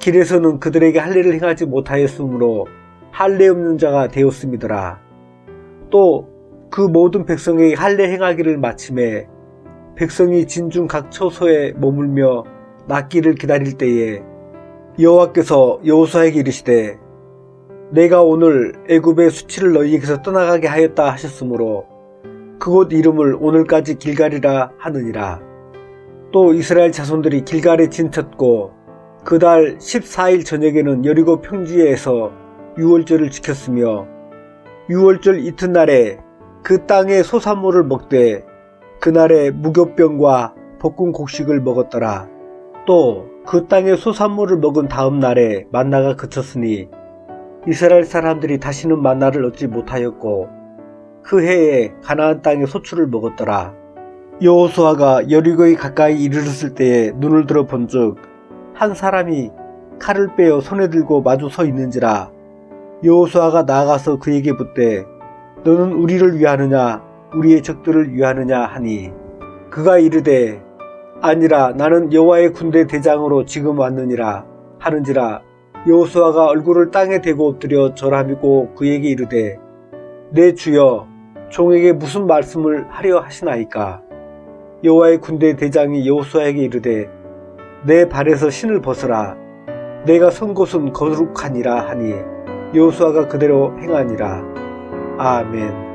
길에서는 그들에게 할례를 행하지 못하였으므로 할례 없는 자가 되었음이더라. 또 그 모든 백성에게 할례 행하기를 마침에 백성이 진중 각 처소에 머물며 낫기를 기다릴 때에 여호와께서 여호수아에게 이르시되 내가 오늘 애굽의 수치를 너희에게서 떠나가게 하였다 하셨으므로 그곳 이름을 오늘까지 길갈이라 하느니라. 또 이스라엘 자손들이 길갈에 진쳤고 그달 14일 저녁에는 여리고 평지에서 유월절을 지켰으며 유월절 이튿날에 그 땅의 소산물을 먹되 그날에 무교병과 볶은 곡식을 먹었더라. 또 그 땅의 소산물을 먹은 다음 날에 만나가 그쳤으니 이스라엘 사람들이 다시는 만나를 얻지 못하였고 그 해에 가나안 땅의 소출을 먹었더라. 여호수아가 여리고에 가까이 이르렀을 때에 눈을 들어 본즉 한 사람이 칼을 빼어 손에 들고 마주 서 있는지라 여호수아가 나아가서 그에게 묻되 너는 우리를 위하느냐? 우리의 적들을 위하느냐? 하니 그가 이르되 아니라 나는 여호와의 군대 대장으로 지금 왔느니라. 하는지라 여호수아가 얼굴을 땅에 대고 엎드려 절하미고 그에게 이르되 내 주여 종에게 무슨 말씀을 하려 하시나이까? 여호와의 군대 대장이 여호수아에게 이르되 내 발에서 신을 벗으라. 내가 선 곳은 거룩하니라 하니 여호수아가 그대로 행하니라. 아멘